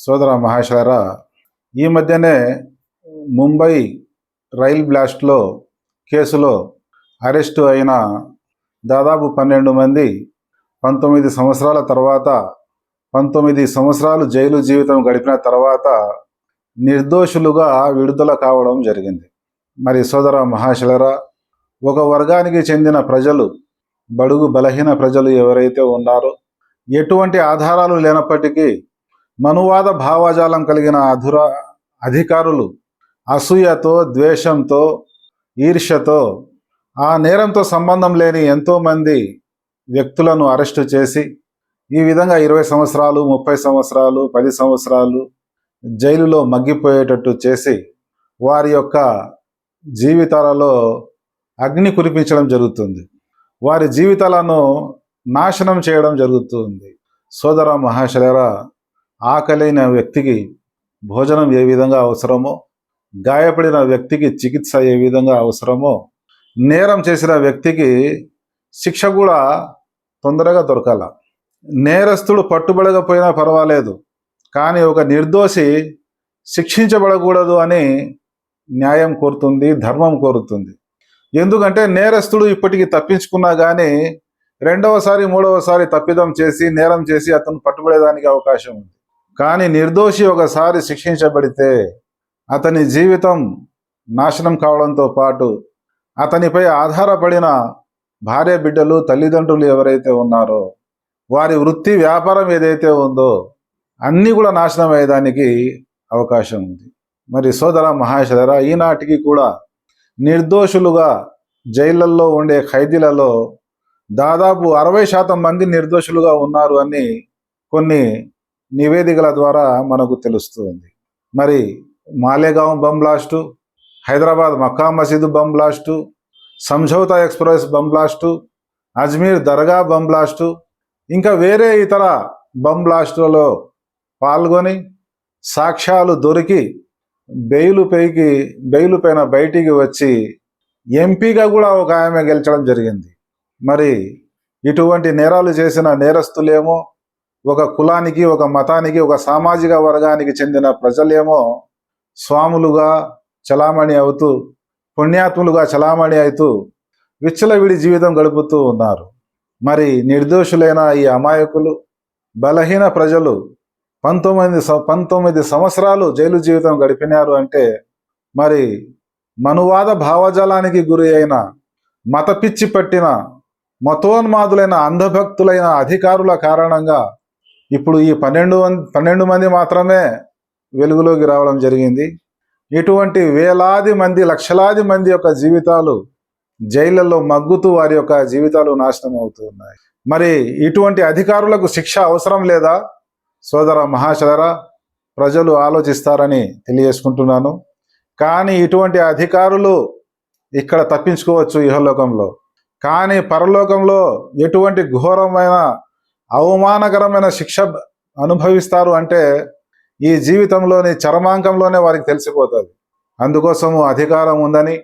సోదర మహాశయరా ఈ మధ్యనే ముంబై రైల్ బ్లాస్ట్లో కేసులో అరెస్టు అయిన దాదాపు పన్నెండు మంది పంతొమ్మిది సంవత్సరాల తర్వాత పంతొమ్మిది సంవత్సరాలు జైలు జీవితం గడిపిన తర్వాత నిర్దోషులుగా విడుదల కావడం జరిగింది. మరి సోదర మహాశిలరా ఒక వర్గానికి చెందిన ప్రజలు బడుగు బలహీన ప్రజలు ఎవరైతే ఉన్నారో ఎటువంటి ఆధారాలు లేనప్పటికీ మనువాద భావజాలం కలిగిన అధుర అధికారులు అసూయతో ద్వేషంతో ఈర్ష్యతో ఆ నేరంతో సంబంధం లేని ఎంతోమంది వ్యక్తులను అరెస్టు చేసి ఈ విధంగా ఇరవై సంవత్సరాలు ముప్పై సంవత్సరాలు పది సంవత్సరాలు జైలులో మగ్గిపోయేటట్టు చేసి వారి యొక్క జీవితాలలో అగ్ని కురిపించడం జరుగుతుంది. వారి జీవితాలను నాశనం చేయడం జరుగుతుంది. సోదర మహాశలరా ఆకలైన వ్యక్తికి భోజనం ఏ విధంగా అవసరమో గాయపడిన వ్యక్తికి చికిత్స ఏ విధంగా అవసరమో నేరం చేసిన వ్యక్తికి శిక్ష కూడా తొందరగా దొరకాల. నేరస్తుడు పట్టుబడకపోయినా పర్వాలేదు కానీ ఒక నిర్దోషి శిక్షించబడకూడదు అని న్యాయం కోరుతుంది ధర్మం కోరుతుంది. ఎందుకంటే నేరస్తుడు ఇప్పటికీ తప్పించుకున్నా కానీ రెండవసారి మూడవసారి తప్పిదం చేసి నేరం చేసి అతను పట్టుబడేదానికి అవకాశం ఉంది. కానీ నిర్దోషి ఒకసారి శిక్షించబడితే అతని జీవితం నాశనం కావడంతో పాటు అతనిపై ఆధారపడిన భార్య బిడ్డలు తల్లిదండ్రులు ఎవరైతే ఉన్నారో వారి వృత్తి వ్యాపారం ఏదైతే ఉందో అన్నీ కూడా నాశనం అయ్యేదానికి అవకాశం ఉంది. మరి సోదర మహాశర ఈనాటికి కూడా నిర్దోషులుగా జైళ్ళల్లో ఉండే ఖైదీలలో దాదాపు అరవై శాతం మంది నిర్దోషులుగా ఉన్నారు అని కొన్ని నివేదికల ద్వారా మనకు తెలుస్తుంది మరి Malegaon bomb blast Hyderabad Mecca Masjid bomb blast Samjhauta express bomb blast Ajmer Dargah bomb blast ఇంకా వేరే ఇతర బమ్ బ్లాస్టులలో పాల్గొని సాక్ష్యాలు దొరికి బెయిలు పైకి బెయిలు పైన బయటికి వచ్చి ఎంపీగా కూడా ఒక ఆమె గెలిచడం జరిగింది. మరి ఇటువంటి నేరాలు చేసిన నేరస్తులేమో ఒక కులానికి ఒక మతానికి ఒక సామాజిక వర్గానికి చెందిన ప్రజలేమో స్వాములుగా చలామణి అవుతూ పుణ్యాత్ములుగా చలామణి అవుతూ విచ్చలవిడి జీవితం గడుపుతూ ఉన్నారు. మరి నిర్దోషులైన ఈ అమాయకులు బలహీన ప్రజలు పంతొమ్మిది పంతొమ్మిది సంవత్సరాలు జైలు జీవితం గడిపినారు అంటే మరి మనువాద భావజాలానికి గురి అయిన మత పిచ్చి పట్టిన మతోన్మాదులైన అంధభక్తులైన అధికారుల కారణంగా ఇప్పుడు ఈ పన్నెండు పన్నెండు మంది మాత్రమే వెలుగులోకి రావడం జరిగింది. ఇటువంటి వేలాది మంది లక్షలాది మంది యొక్క జీవితాలు జైళ్ళల్లో మగ్గుతూ వారి యొక్క జీవితాలు నాశనం అవుతూ ఉన్నాయి. మరి ఇటువంటి అధికారులకు శిక్ష అవసరం లేదా? సోదర మహాశర ప్రజలు ఆలోచిస్తారని తెలియజేసుకుంటున్నాను. కానీ ఇటువంటి అధికారులు ఇక్కడ తప్పించుకోవచ్చు ఇహలోకంలో. కానీ పరలోకంలో ఎటువంటి ఘోరమైన అవమానకరమైన శిక్ష అనుభవిస్తారు అంటే ఈ జీవితంలోని చరమాంకంలోనే వారికి తెలిసిపోతుంది. అందుకోసము అధికారం ఉందని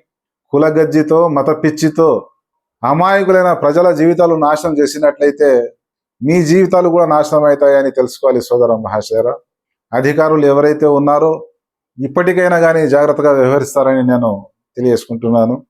కులగజ్జితో మత పిచ్చితో అమాయకులైన ప్రజల జీవితాలు నాశనం చేసినట్లయితే మీ జీవితాలు కూడా నాశనం అవుతాయని తెలుసుకోవాలి సోదర మహాశయర అధికారులు ఎవరైతే ఉన్నారో ఇప్పటికైనా కానీ జాగ్రత్తగా వ్యవహరిస్తారని నేను తెలియజేసుకుంటున్నాను.